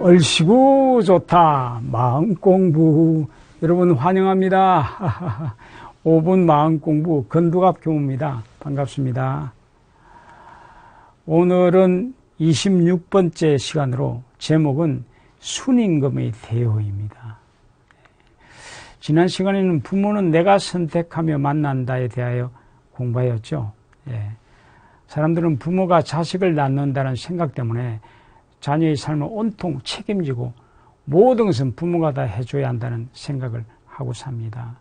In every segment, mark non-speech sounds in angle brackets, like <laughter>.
얼씨구 좋다. 마음 공부. 여러분 환영합니다. <laughs> 5분 마음 공부 건두갑 교무입니다. 반갑습니다. 오늘은 26번째 시간으로 제목은 순임금의 대호입니다. 지난 시간에는 부모는 내가 선택하며 만난다에 대하여 공부하였죠. 예. 사람들은 부모가 자식을 낳는다는 생각 때문에 자녀의 삶을 온통 책임지고 모든 것은 부모가 다 해줘야 한다는 생각을 하고 삽니다.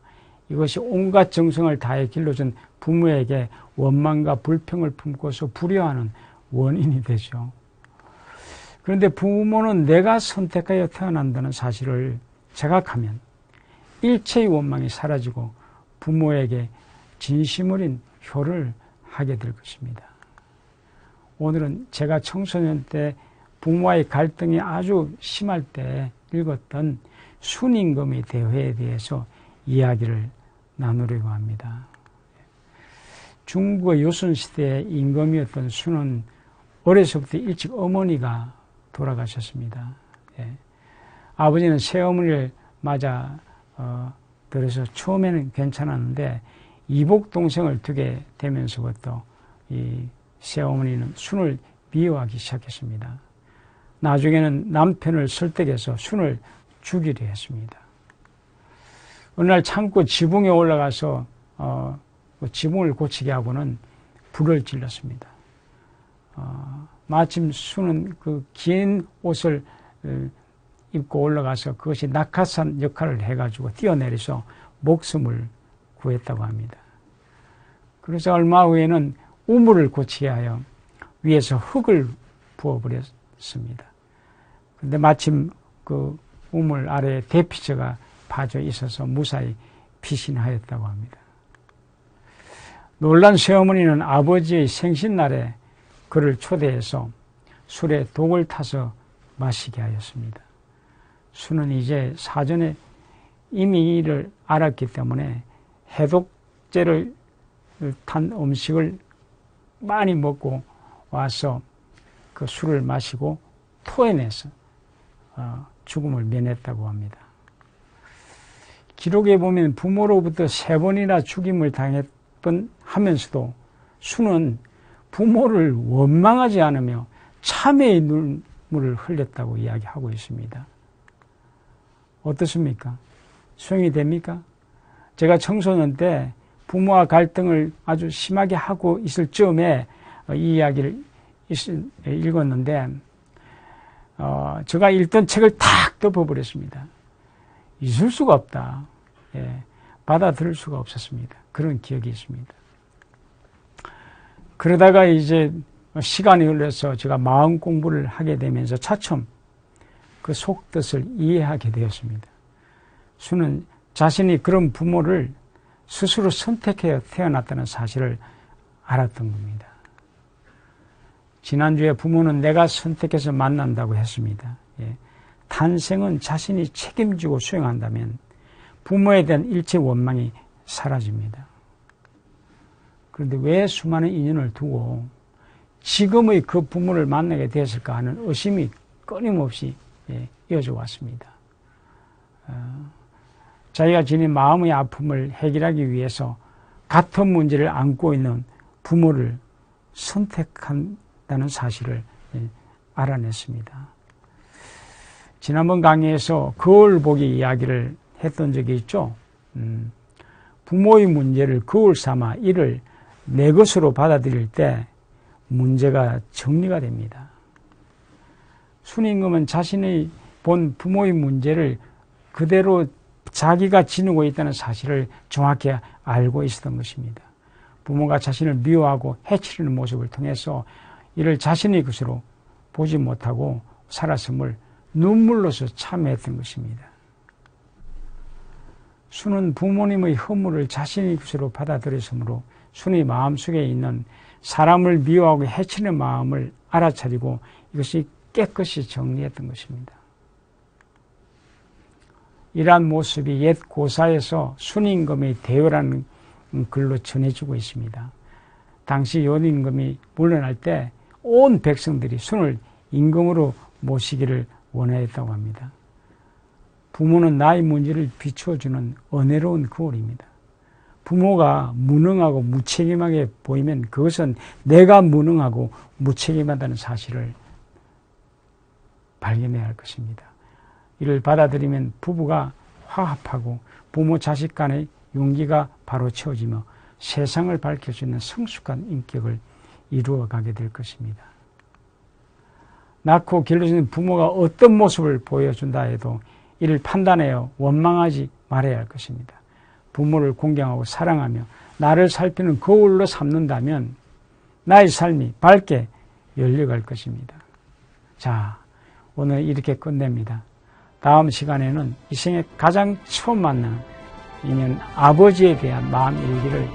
이것이 온갖 정성을 다해 길러준 부모에게 원망과 불평을 품고서 불효하는 원인이 되죠. 그런데 부모는 내가 선택하여 태어난다는 사실을 자각하면 일체의 원망이 사라지고 부모에게 진심 어린 효를 하게 될 것입니다. 오늘은 제가 청소년 때 부모와의 갈등이 아주 심할 때 읽었던 순임금의 대회에 대해서 이야기를 나누려고 합니다. 중국의 요순시대의 임금이었던 순은 어려서부터 일찍 어머니가 돌아가셨습니다. 예. 아버지는 새어머니를 맞아 어, 들어서 처음에는 괜찮았는데 이복 동생을 두게 되면서부터 이 새어머니는 순을 미워하기 시작했습니다. 나중에는 남편을 설득해서 순을 죽이려 했습니다. 어느 날 창고 지붕에 올라가서 어, 그 지붕을 고치게 하고는 불을 질렀습니다. 어, 마침 순은 그긴 옷을 어, 입고 올라가서 그것이 낙하산 역할을 해가지고 뛰어내려서 목숨을 구했다고 합니다. 그래서 얼마 후에는 우물을 고치게 하여 위에서 흙을 부어버 렸습니다. 근데 마침 그 우물 아래에 대피처가 파져 있어서 무사히 피신하였다고 합니다. 놀란 새어머니는 아버지의 생신날에 그를 초대해서 술에 독을 타서 마시게 하였습니다. 수는 이제 사전에 이미 이를 알았기 때문에 해독제를 탄 음식을 많이 먹고 와서 그 술을 마시고 토해내서 어, 죽음을 면했다고 합니다. 기록에 보면 부모로부터 세 번이나 죽임을 당했던 하면서도 수는 부모를 원망하지 않으며 참회의 눈물을 흘렸다고 이야기하고 있습니다. 어떻습니까? 수용이 됩니까? 제가 청소년 때 부모와 갈등을 아주 심하게 하고 있을 즈음에 이 이야기를 읽었는데 어, 제가 읽던 책을 탁 덮어버렸습니다. 있을 수가 없다. 예, 받아들일 수가 없었습니다. 그런 기억이 있습니다. 그러다가 이제 시간이 흘러서 제가 마음 공부를 하게 되면서 차츰 그 속뜻을 이해하게 되었습니다. 수는 자신이 그런 부모를 스스로 선택해 태어났다는 사실을 알았던 겁니다. 지난주에 부모는 내가 선택해서 만난다고 했습니다. 예. 탄생은 자신이 책임지고 수행한다면 부모에 대한 일체 원망이 사라집니다. 그런데 왜 수많은 인연을 두고 지금의 그 부모를 만나게 되었을까 하는 의심이 끊임없이 예, 이어져 왔습니다. 어, 자기가 지닌 마음의 아픔을 해결하기 위해서 같은 문제를 안고 있는 부모를 선택한 있다는 사실을 예, 알아냈습니다. 지난번 강의에서 거울 보기 이야기를 했던 적이 있죠. 음, 부모의 문제를 거울 삼아 이를 내 것으로 받아들일 때 문제가 정리가 됩니다. 순임금은 자신의 본 부모의 문제를 그대로 자기가 지니고 있다는 사실을 정확히 알고 있었던 것입니다. 부모가 자신을 미워하고 해치려는 모습을 통해서 이를 자신의 것으로 보지 못하고 살았음을 눈물로서 참회했던 것입니다. 수는 부모님의 허물을 자신의 것으로 받아들였으므로 순의 마음속에 있는 사람을 미워하고 해치는 마음을 알아차리고 이것이 깨끗이 정리했던 것입니다. 이러한 모습이 옛 고사에서 순임금의 대회라는 글로 전해지고 있습니다. 당시 연임금이 물러날 때 온 백성들이 순을 임금으로 모시기를 원하였다고 합니다. 부모는 나의 문제를 비춰주는 은혜로운 거울입니다. 부모가 무능하고 무책임하게 보이면 그것은 내가 무능하고 무책임하다는 사실을 발견해야 할 것입니다. 이를 받아들이면 부부가 화합하고 부모 자식 간의 용기가 바로 채워지며 세상을 밝힐 수 있는 성숙한 인격을 이루어 가게 될 것입니다. 낳고 길러주는 부모가 어떤 모습을 보여준다 해도 이를 판단하여 원망하지 말아야 할 것입니다. 부모를 공경하고 사랑하며 나를 살피는 거울로 삼는다면 나의 삶이 밝게 열려갈 것입니다. 자, 오늘 이렇게 끝냅니다. 다음 시간에는 이 생에 가장 처음 만나는 인연 아버지에 대한 마음 일기를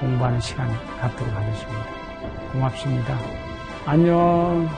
공부하는 시간을 갖도록 하겠습니다. 고맙습니다. 안녕.